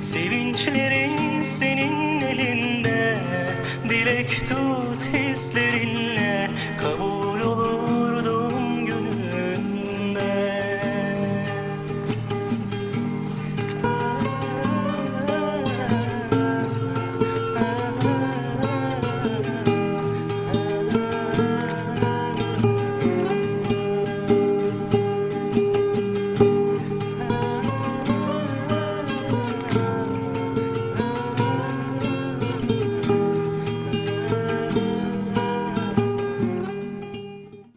Sevinçlerin senin elinde Dilek tut hislerinle Kabul